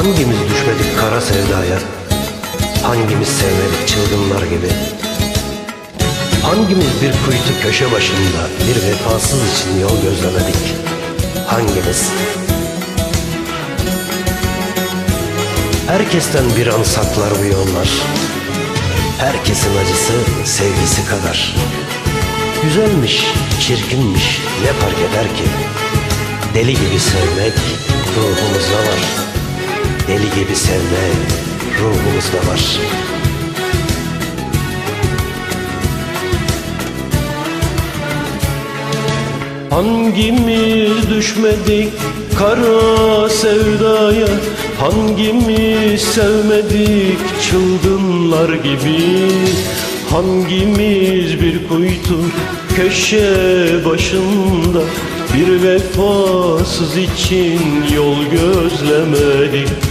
Hangimiz düşmedik kara sevdaya? Hangimiz sevmedik çılgınlar gibi? Hangimiz bir kuytu köşe başında Bir vefasız için yol gözlemedik? Hangimiz? Herkesten bir an saklar bu yollar. Herkesin acısı sevgisi kadar. Güzelmiş, çirkinmiş ne fark eder ki? Deli gibi sevmek ruhumuzda var Deli gibi sevmek ruhumuzda var. Hangimiz düşmedik kara sevdaya? Hangimiz sevmedik çılgınlar gibi? Hangimiz bir kuytu köşe başında? Bir vefasız için yol gözlemedik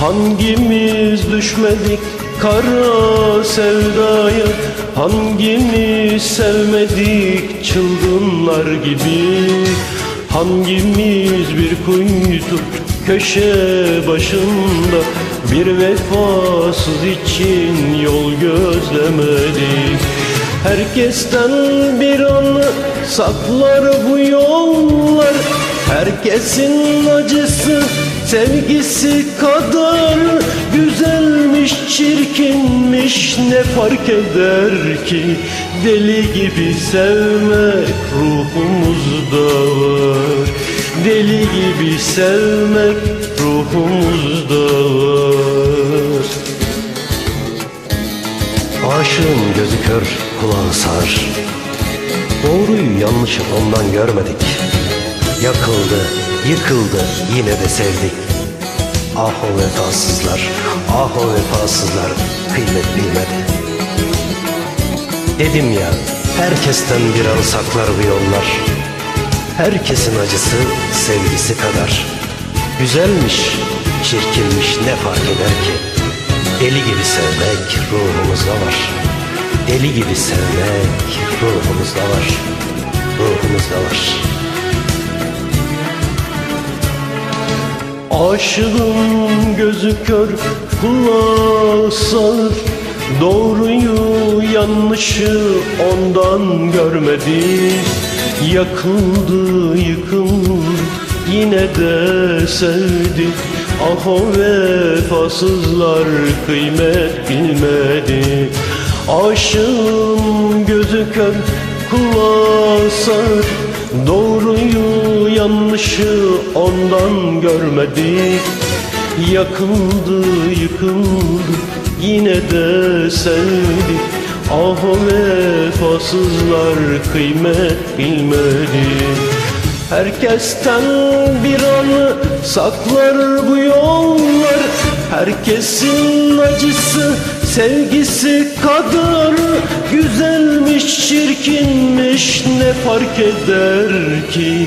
Hangimiz düşmedik kara sevdaya? Hangimiz sevmedik çılgınlar gibi? Hangimiz bir kuytu köşe başında? Bir vefasız için yol gözlemedik. Herkesten bir anı saklar bu yollar Herkesin acısı sevgisi kadar Güzelmiş çirkinmiş ne fark eder ki Deli gibi sevmek ruhumuzda var Deli gibi sevmek ruhumuzda var Aşığın gözü kör, kulağı sağır. Doğruyu yanlışı ondan görmedik. Yakıldı, yıkıldı, yine de sevdik. Ah o vefasızlar, ah o vefasızlar kıymet bilmedi. Dedim ya, herkesten bir an saklar bu yollar. Herkesin acısı sevgisi kadar. Güzelmiş, çirkinmiş ne fark eder ki? Deli gibi sevmek ruhumuzda var. Deli gibi sevmek ruhumuzda var. Ruhumuzda var. Aşığın gözü kör, kulağı sağır. Doğruyu yanlışı ondan görmedi Yakıldı yıkıldı yine de sevdi Ah o vefasızlar kıymet bilmedi. Aşığın gözü kör kulağı sağır. Doğruyu yanlışı ondan görmedik Yakıldı yıkıldı yine de sevdik Ah o vefasızlar kıymet bilmedi. Herkesten bir anı saklar bu yollar. Herkesin acısı sevgisi kadar Güzelmiş çirkinmiş ne fark eder ki